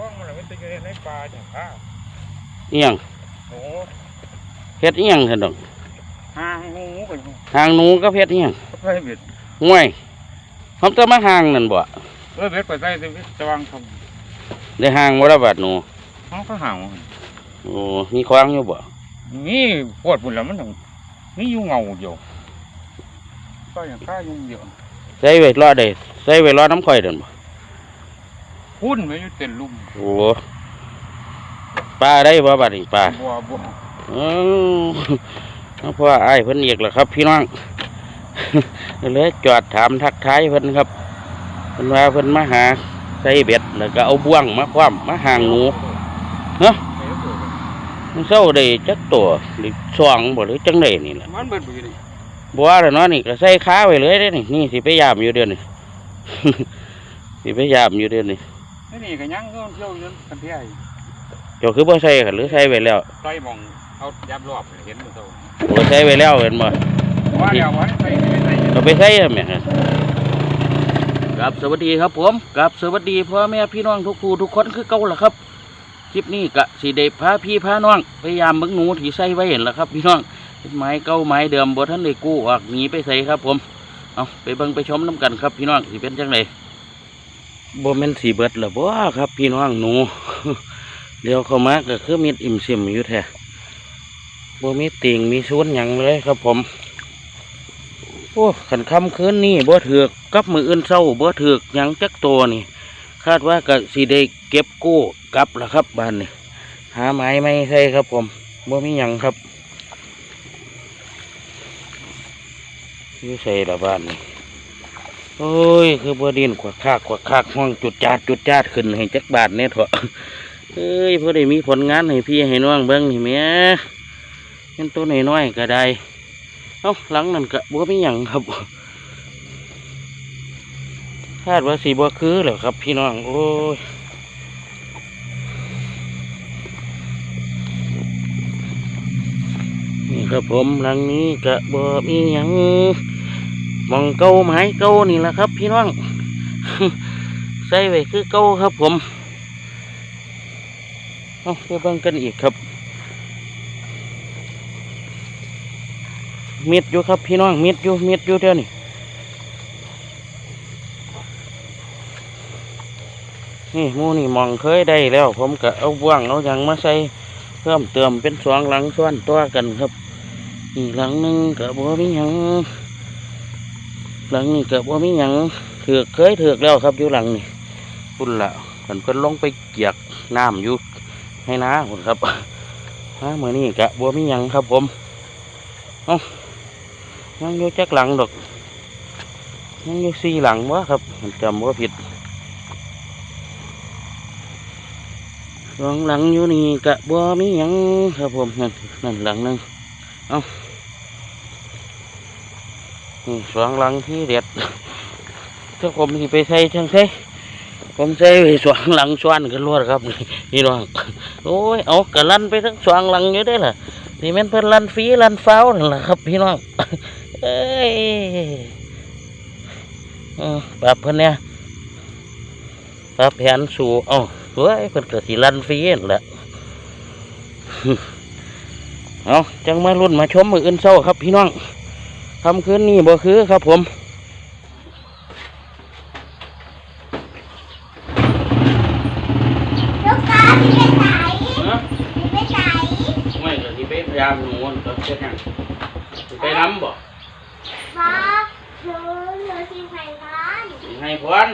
ล้องมันไม่ติดในปลาอย่างข้าเอียงโอ้เฮ็ดเอียงซั่นดอกหางงูกันหางหนูกับเฮ็ดเอียงไปเบ็ดห่วยเฮาจะมาหางนั่นบ่เออเบ็ดไปใส่จะวางทำได้หางบ่ละบาดหนูำเขาก็หางโอ้มีคว้างอยู่บ่นี่ปวดปุ่นแล้วมันถึงนี่อยู่เงาเดียวก็อย่างข้ายุ่งเดียวใส่ไว้รอดได้ใส่ไว้รอดน้ำข่อยเด้นบ่ พุ่นไปอยู่เต็นลุ่มโอ้ปลาได้บ่บาดนี้ปลาบัวบัวเอ้าเพราะว่าอ้ายเพิ่นอีกแล้วครับ พี่น้องเลยจอดถามทักทายเพิ่นครับเพิ่นว่าเพิ่นมาหาใส่เบ็ดแล้วก็เอาบ่วงมาคว่ำมาหางหนูมันเศร้าได้จักตัวหรือสองบ่หรือจังไดนี่แหละมันเบิดไปเลยบัวแล้วเนาะนี่ก็ใส่ขาไว้เลยเด้นี่นี่สิไปยามอยู่เดือนนี่ สิไปยามอยู่เดือนนี่ นี่นี่ก็ยังก็เที่ยวยันกันเที่ยวเจ้าคือบ่ใส่กันหรือใส่ไว้แล้วใส่มองเอายับรอบเห็นมันโตบ่ใส่ไว้แล้วเห็นบ่ว่าเดี๋ยววันไปไปใส่เราไปใส่แม่ครับสวัสดีครับผมกับสวัสดีพ่อแม่พี่น้องทุกผู้ทุกคนคือเก่าล่ะครับคลิปนี้กะสีเดพาพี่พาน้องพยายามเบิ่งหนูที่ใส่ไว้เห็นแล้วครับ พี่น้องเป็นไม้เก่าไม้เดิมบ่ท่านได้กู้ออกหนีไปใส่ครับ ผมเอาไปเบิ่งไปชมน้กันครับ พี่น้องสิเป็นจังได บ่แมนสีเบิดล่ะบ่ครับ พี่น้องหนู เดี๋ยวเข้ามาก็คือมีดอิ่มซิมอยู่แท้บ่มีติ่งมีชุนหยังเลยครับผมโอ้ขันคำคืนนี่บ่ถือกกับมืออื่นเศร้าบ่ถือกยังจักตัวนี่ คาดว่าก็สิได้เก็บกู้กลับละครับบ้านนี่หาไม้ไม่ใช่ครับผมบ่มีหยังครับยู่ใส่ละบ้านนี่ โอ้ย คือบ่ดินขวักคากขวักคากห้องจุดจาดจุดจาดขึ้นให้จักบาทเนี่ยเถอะเอ้ยพอได้มีผลงานให้พี่ให้น้องเบิ่งนี่แหม่เป็นตัวน้อยๆก็ได้เอ้าหลังนั่นกะบัวไม่หยังครับคาดว่าสีบัวคือเหรอครับ พี่น้องโอ้ยนี่ครับผมหลังนี้กะบัวมีหยัง มองเก้าไม้เก้านี่แหละครับ พี่น้องใส่ไว้คือเก้าครับ ผมเอาไปเบิ่งกันอีกครับเม็ดอยู่ครับ พี่น้องเม็ดอยู่เม็ดอยู่เท่านี้นี่มูนี่มองเคยได้แล้ว ผมก็เอาบ่วงเอาหยังมาใส่เพิ่มเติมเป็นสองหลังซ้อนตัวกันครับนี่หลังหนึ่งกับบัวมีหยัง หลังนี่กับบัวมีหยังถือกเคยถือกแล้วครับอยู่หลังนี่พุ่นละกันเพิ่นลงไปเกียกน้ำอยู่ให้น้าพุ่นครับฮะเมื่อนี้กะบัวมีหยังครับผมยังอยู่จักหลังดอกยังอยู่สี่หลังวะครับผมจำว่าผิดสองหลังอยู่นี่กะบ่มีหยังครับผมนั่นนั่นหลังนึงเอานี่ สองหลังที่เด็ดถ้าผมที่ไปใส่ช่างใส่ผมใส่สองหลังซ้อนกันรวดครับนี่น้องโอ้ยเอากระลันไปทั้งสองหลังอยู่ได้ล่ะนี่แม่นเพิ่นลันฟีลันฟ้าวนั่นแหละครับพี่น้องเอ้ยอืมปรับเพิ่นเนี่ยปรับแผนสู่เอ้าเฮ้ยเพิ่นเกิดสีลันฟีนั่นแหละเอาจังมารุ่นมาชมมืออื่นเศร้าครับพี่น้อง คำคืนนี้บ่คือครับผมลูกค้าที่ไปไหนที่ไปไหนไม่ก็สิไปพยายามหนูก็เช่นยังสิไปน้ำบ่ฟ้าหนูหนูที่ไหนร้านให้พร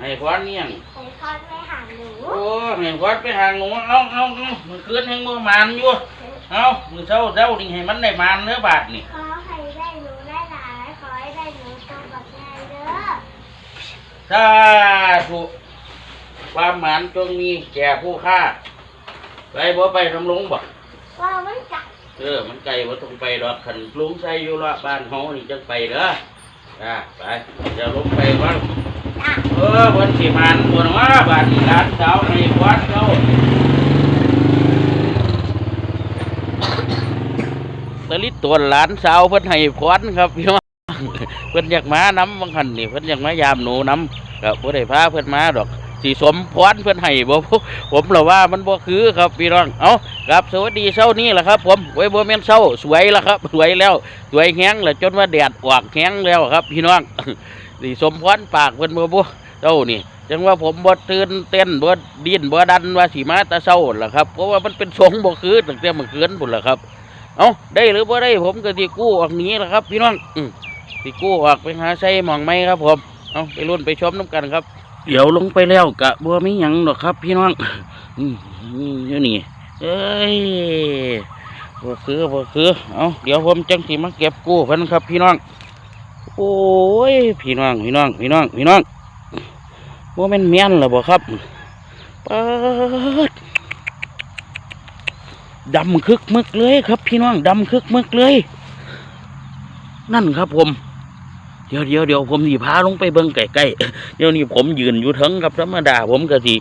ให้พรนี่ยังไปคอนไปหาหนูโอ้ให้พรไปหางหนูเอาเอาเอามือคืนให้มือมานอยู่เอามือเช้าเจ้าดิให้มันได้มานเนื้อบาทนี่ ขอให้ได้หนูได้หลายขอให้ได้หนูโตแบบงานเด้อ ถ้าถูกความหมานจงมีแก่ผู้ฆ่าไปบ่ไปทำลงบ่ว่ามันจับเออ มันไกลบ่ต้องไปดอกขันลุงใส่อยู่ละบ้านเฮานี่จังไปเด้ออ่าไปจะลงไปว่างอะเออวันสิมานบนว่าบ้านนี้ร้านสาวในวัดเขาตะลิดตัวหลานสาวเพิ่นให้พรครับพี่น้อง เพิ่นอยากมาน้ำบางคันนี่เพิ่นอยากมายามหนูน้ำก็บ่ได้พาเพิ่นมาดอกสีสมพรเพื่อนให้บ่ผมเราว่ามันบ่คือครับพี่น้องเอาครับสวัสดีเช้านี้แหละครับ ผมไว้บ่แม่นเช้าสวยแล้วครับ สวยแล้วสวยแห้งแล้วจนว่าแดดออกแห้งแล้วครับ พี่น้องสีสมพรปากเพิ่อนบ่บ่เจ้านี่จังว่าผมบ่ตื่นเต้นบ่ดิ้นบ่ดันว่าสิมาต่เช้าล่ะครับเพราะว่ามันเป็นทรงบ่คือตั้งแต่เมื่อคืนพุ่นล่ะครับ เอาได้หรือบ่ได้ผมก็สิกู้ออกนี้ล่ะครับ พี่น้องอืม สิกู้ออกไปหาใช้หมองไม้ครับผมเอาไปรุ่นไปชมน้ำกันครับ เดี๋ยวลงไปแล้วกะบัวไม่ยังหรอกครับ พี่น้องอืมนี่อยู่นี่เอ้ยบ่คือบ่คือเอาเดี๋ยวผมจังสิมาเก็บกู้เพิ่นครับ พี่น้องโอ้ยพี่น้องพี่น้องพี่น้องพี่น้องบ่แม่นเมียนหรอบ่ครับปาดดำคึกมึกเลยครับ พี่น้องดำคึกมึกเลย นั่นครับผม ดี๋ยวเดี๋ยวเดี๋ยวผมสิพาลงไปเบิ่งใกล้ๆเดี๋ยวนี้ผมยืนอยู่ทั้งครับธรรมดาผมก็สิ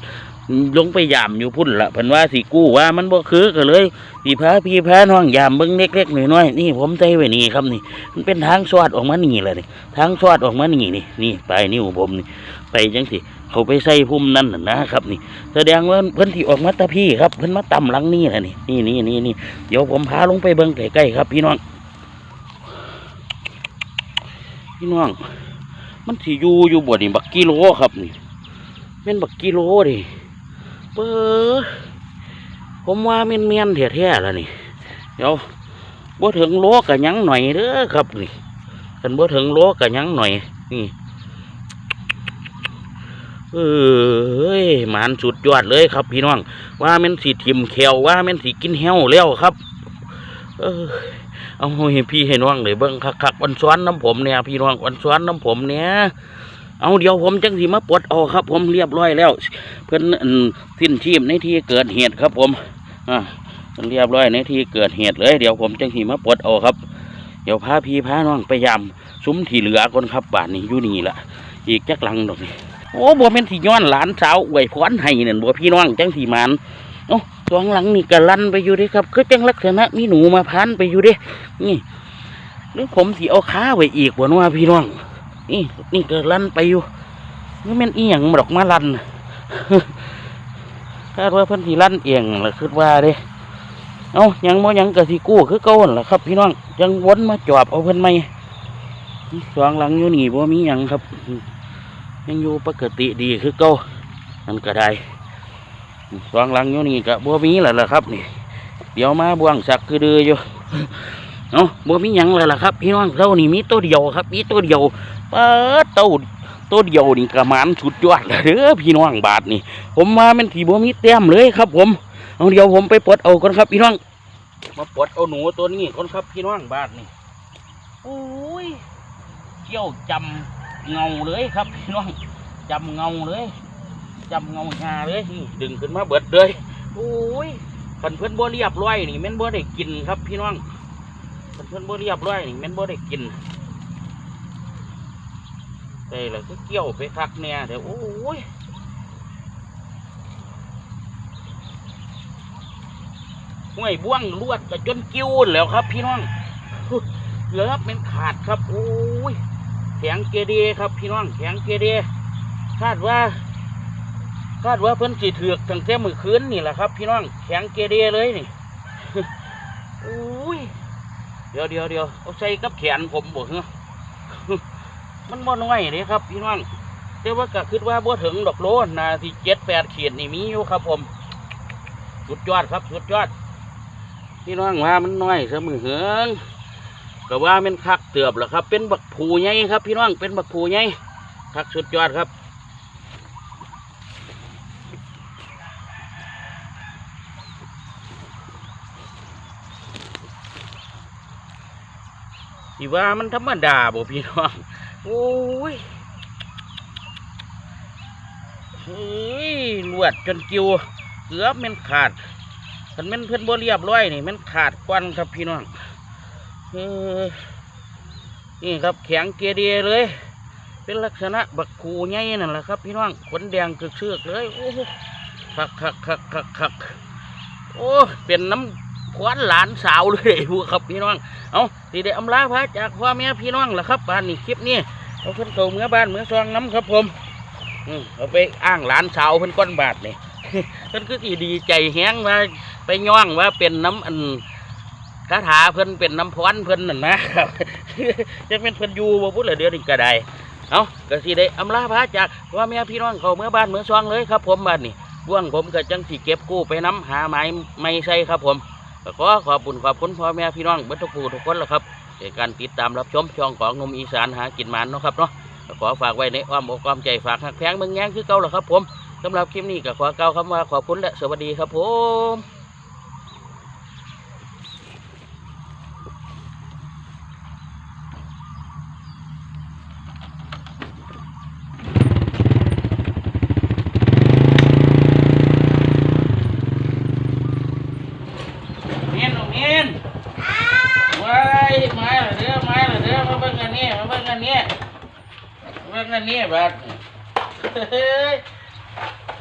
ลงไปยามอยู่พุ่นละเพิ่นว่าสิกู้ว่ามันบ่คือก็เลยสิพาพี่พาน้องยามเบิ่งเล็กๆน้อยๆนี่ผมใจไว้นี่ครับนี่ มันเป็นทางสอดออกมานี่แหละนี่ทางสอดออกมานี่นี่นี่ไปนิ้วผมนี่ไปจังสิเขาไปใส่พุ่มนั่นน่ะนะครับ นี่ แสดงว่าเพิ่นที่ออกมาตะพี่ครับเพิ่นมาต่ำลังนี่แหละนี่นี่นี่นี่นี่เดี๋ยวผมพาลงไปเบิ่งใกล้ๆครับพี่น้อง พี่น้อง มันสิอยู่อยู่บ่นี่บักกิโลครับนี่แม่นบักกิโลดิเปิ้ลผมว่าแม่นเมียนๆแท้ๆแล้วนี่เดี๋ยวบ่ถึงโลกะยังหน่อยเด้อครับนี่คันบ่ถึงโลกะยังหน่อยนี่เอ้ยหมานสุดยอดเลยครับ พี่น้องว่าแม่นสิทิมแขวว่าแม่นสิกินแห้วแล้วครับ เออ เอาให้พี่ให้น้องเลยเบิ่งคักๆวันซ้อนน้ำผมเนี่ยพี่น้องวันซ้อนน้ำผมเนี่ยเอาเดี๋ยวผมจังสีมาปลดเอาครับ ผมเรียบร้อยแล้ว เพื่อนสิ้นชีพในที่เกิดเหตุครับผมอ่าเรียบร้อยในที่เกิดเหตุเลย เดี๋ยวผมจังสีมาปลดเอาครับ เดี๋ยวพาพี่พาน้องไปยามซุ้มที่เหลือก่อนครับบ้านนี้อยู่นี่ละอีกจักหลังดอกนี่โอ้บัวเป็นที่ย้อนหลานสาวอวยพรให้เนั่นบัวพี่น้องจังสีมันโอ้ ตัวข้างหลังนี่ก็ลั่นไปอยู่ดิครับ คือจังลักษณะมีหนูมาพันไปอยู่ดินี่หรือผมสิเอาขาไว้อีกบนว่าพี่น้อง นี่นี่ก็ลั่นไปอยู่นี่แมันอีหยังดอกมาลั่นคาดว่าเพิ่นสิลั่นเอียงล่ะคิดว่าเด้เอายังบ่ยังกะสิกู้คือเก่าหั่นละครับ พี่น้องยังวนมาจอบเอาเพิ่นใหม่สองหลังอยู่นี่บ่มีหยังครับ ยังอยู่ปกติดีคือเก่านั่นก็ได้ สองหลังอยู่นี่ก็บัวมีแหละล่ะครับนี่เดี๋ยวมาบวงสักคือเดืออยู่เนาะบัวมีหยังเลยล่ะครับพี่น้องเท่านี้มีตัวเดียวครับมีตัวเดียวเปิดเต้าตัวเดียวนี่กระมานสุดยอดเลยเด้อพี่น้องบาทนี่ ผมมาเป็นที่บัวมีเต็มเลยครับ ผมเอาเดี๋ยวผมไปปลดเอาก่อนครับ พี่น้อง มาปลดเอาหนูตัวนี้ก่อนครับ พี่น้องบาทนี่โอ้ยเกี่ยวจำเงาเลยครับ พี่น้องจำเงาเลย จำเงาหาเลยนี่ดึงขึ้นมาเบิดเลยโอ้ยคันเพื่อนบ่เรียบร้อยนี่แม่นบ่ได้กินครับพี่น้องคันเพื่อนบ่เรียบร้อยนี่แม่นบ่ได้กินได้แล้วก็เกี่ยวไปคักเนี่ยเดี๋ยวโอ้ยห้วยบ้วงลวดก็จนกิ้วแล้วครับ พี่น้องเหลือเป็นขาดครับโอ้ยแข็งเกเรครับพี่น้องแข็งเกเรคาดว่า คาดว่าเพิ่นสีเถือกตั้งแต่มือคืนนี่แหละครับ พี่น้องแข็งเกเรเลยนี่อุ้ยเดี๋ยวเดี๋ยวเดี๋ยวเอาใส่กับแขนผมบ่เหรอมันบ่น้อยเลยครับ พี่น้องแต่ว่าก็คิดว่าบ่ถึงดอกโลนาที่เจ็ดแปดขีดนี่มีอยู่ครับ ผม สุดยอดครับสุดยอด พี่น้องว่ามันน้อยเสมอเหิงก็ว่ามันคักเตือบแหละครับ เป็นบักผูใหญ่ครับ พี่น้องเป็นบักผูใหญ่คักสุดยอดครับ สิว่ามันธรรมดาบ่พี่น้องโอ้ยเฮ้ยลวดจนกิวเกือบมันขาดคันแมันเพื่อนบ่เรียบร้อยนี่มันขาดควันครับพี่น้องเออนี่ครับแข็งเกียร์ดีเลย เป็นลักษณะบักคูใหญ่นั่นแหละครับ พี่น้องขนแดงกึกเชือกเลยโอ้คักคักคักคักคักโอ้เป็นน้ำ ควันหลานสาวเลยพวกครับพี่น้อง เอาสิได้อำลาพระจากพ่อแม่พี่น้องละครับบ้านนี้คลิปนี้เอาเพิ่นเก่าเมื่อบ้านเมื่อซองน้ำครับผมอืเอาไปอ้างหลานสาวเพิ่นก้อนบาทนี่เพิ่นคือดีใจแฮงว่าไปย่องว่าเป็นน้ำอันคาถาเพิ่นเป็นน้ำพรเพิ่นนั่นนะครับจะเป็นเพิ่นอยู่บ่พูดเลยเดี๋ยวนี้ก็ได้เอาก็สิได้อำลาพระจากว่าแม่พี่น้องเขาเมื่อบ้านเมื่อซองเลยครับ ผมบ้านนี่บ่วงผมก็จังสิเก็บกู้ไปน้ำหาไม้ไม่ใช่ครับผม ก็ขอขอบคุณขอบคุณพ่อแม่พี่น้องเบิดทุกผู้ทุกคนแล้วครับในการติดตามรับชมช่องของหนมอีสานหากินมันเนาะครับเนาะก็ขอฝากไว้ในอ้อมอกอ้อมใจฝากหักแพงเมืองแย้งคือเก่าแล้วครับ ผมสำหรับคลิปนี้ก็ขอเก่าคำว่าขอบคุณและสวัสดีครับผมเมียนเมียนไว้ไม้ละเด้อไม้ละเด้อมาเบิ่งกันนี่มาเบิ่งกันนี่ มาเบิ่งกันนี่บัดเฮ้ย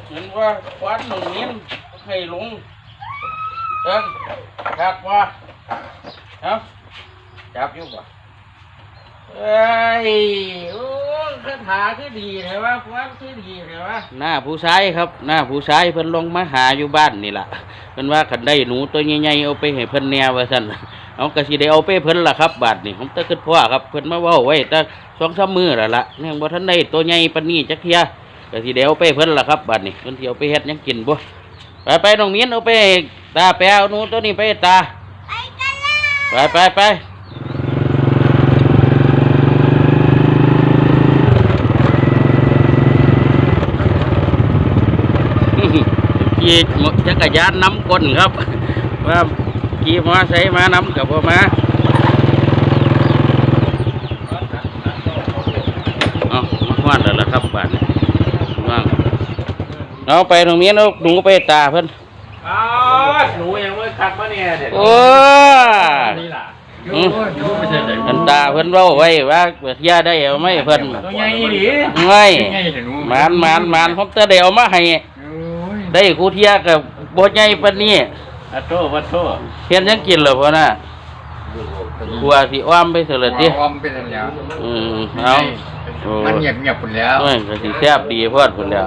เห็นว่าควันหนุ่มนี้ให้ลงเอิ้งจับว่าเอาจับอยู่ป่ะเอ้ยโอ้คาถาคือดีเลยวะควันคือดีเลยวะหน้าผู้ชายครับ หน้าผู้ชายเพิ่นลงมาหาอยู่บ้านนี่ล่ะเพิ่นว่าคันได้หนูตัวใหญ่ๆเอาไปให้เพิ่นแนวว่าซั่นเอากระสิได้เอาไปเพิ่นล่ะครับบาดนี่ผมตะคิดพ่อครับ เพิ่นมาว้าไว้ต่ สองสามมือแล้วล่ะยังบ่ทันได้ตัวใหญ่ปานนี้จักเทียก็สิเดี๋ยวไปเพิ่นล่ะครับบัดนี้เพิ่นสิเอาไปเฮ็ดหยังกินบ่ไปไปน้องเมียนเอาไปตาไปเอาหนูตัวนี้ไปตาไปไปไปขี่จักรยานน้ำก้นครับว่าขี่มอไซค์มาน้ำกับพ่มาฮวาดแล้วล่ะ ครับบัดนี้ว่างเอาไปตรงนี้เอาหนูไปให้ตาเพิ่นอ้าวหนูยังไม่คักมาเนี่ยเด็กโอ้นี่ล่ะอืมดูไม่ใช่เด็กอันตาเพิ่นเว้าไว้ว่าเปิดยาได้เอาไหมเพิ่นตัวใหญ่ดิไว้ใหญ่เห็นหนูมานมานมานผมจะได้เอามาให้โอ้ยได้กูเทียกับบ่ใหญ่ปานนี้อะโตวัดโตเฮ็ดหยังกินเหรอพ่อน่ะกลัวสิอ้อมไปเสิละติออมเป็นแล้วอืมเอาโอ้ มันเงียบเงียบๆพุ่นแล้วโอ้ยก็สิแซ่บดีพอดพุ่นแล้ว